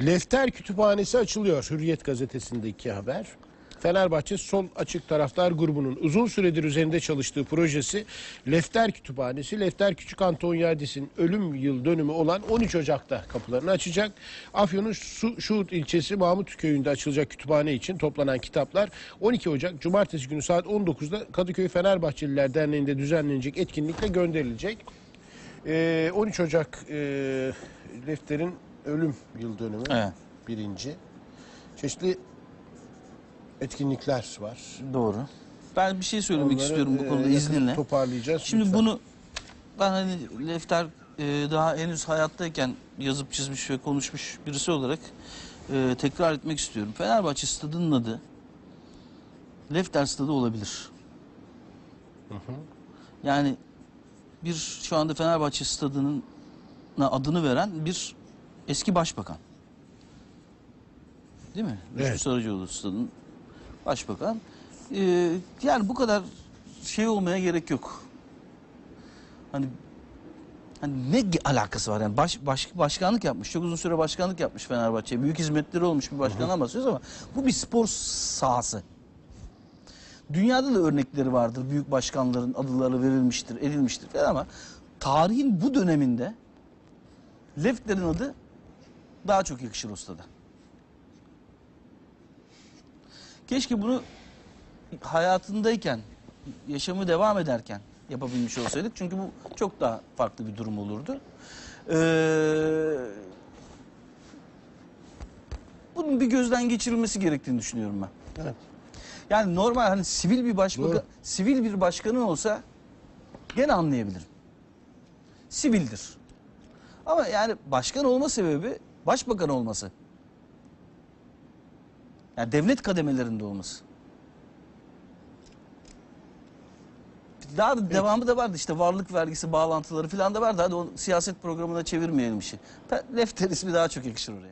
Lefter Kütüphanesi açılıyor. Hürriyet gazetesindeki haber. Fenerbahçe Sol Açık Taraftar grubunun uzun süredir üzerinde çalıştığı projesi Lefter Kütüphanesi, Lefter Küçük Antonyadis'in ölüm yıl dönümü olan 13 Ocak'ta kapılarını açacak. Afyon'un Su- Şuhut ilçesi Mahmut köyünde açılacak kütüphane için toplanan kitaplar 12 Ocak Cumartesi günü saat 19'da Kadıköy Fenerbahçeliler Derneği'nde düzenlenecek etkinlikle gönderilecek. Ee, 13 Ocak e, Lefter'in ölüm yıl dönümü Evet. birinci. Çeşitli etkinlikler var. Doğru. Ben bir şey söylemek Onları, istiyorum bu e, konuda izninle. Toparlayacağız. Şimdi lütfen. bunu ben hani Lefter e, daha henüz hayattayken yazıp çizmiş ve konuşmuş birisi olarak e, tekrar etmek istiyorum. Fenerbahçe stadının adı Lefter stadı olabilir. Yani bir şu anda Fenerbahçe stadının adını veren bir eski başbakan. Değil mi? Rüştü Evet. Saracoğlu stadının başbakan. Ee, yani bu kadar şey olmaya gerek yok. Hani hani ne alakası var yani baş, baş, başkanlık yapmış çok uzun süre başkanlık yapmış Fenerbahçe büyük hizmetleri olmuş bir başkandan bahsediyoruz ama bu bir spor sahası. Dünyada da örnekleri vardır büyük başkanların adları verilmiştir edilmiştir falan ama tarihin bu döneminde Lefter'in adı daha çok yakışır o stada. Keşke bunu hayatındayken, yaşamı devam ederken yapabilmiş olsaydık. Çünkü bu çok daha farklı bir durum olurdu. Ee, bunun bir gözden geçirilmesi gerektiğini düşünüyorum ben. Evet. Yani normal hani sivil bir başbakan, sivil bir başkanı olsa gene anlayabilirim. Sivildir. Ama yani başkan olma sebebi başbakan olması. Yani devlet kademelerinde olması. Daha da devamı da vardı işte varlık vergisi bağlantıları falan da vardı. Hadi o siyaset programına çevirmeyelim işi. Lefter ismi daha çok yakışır oraya.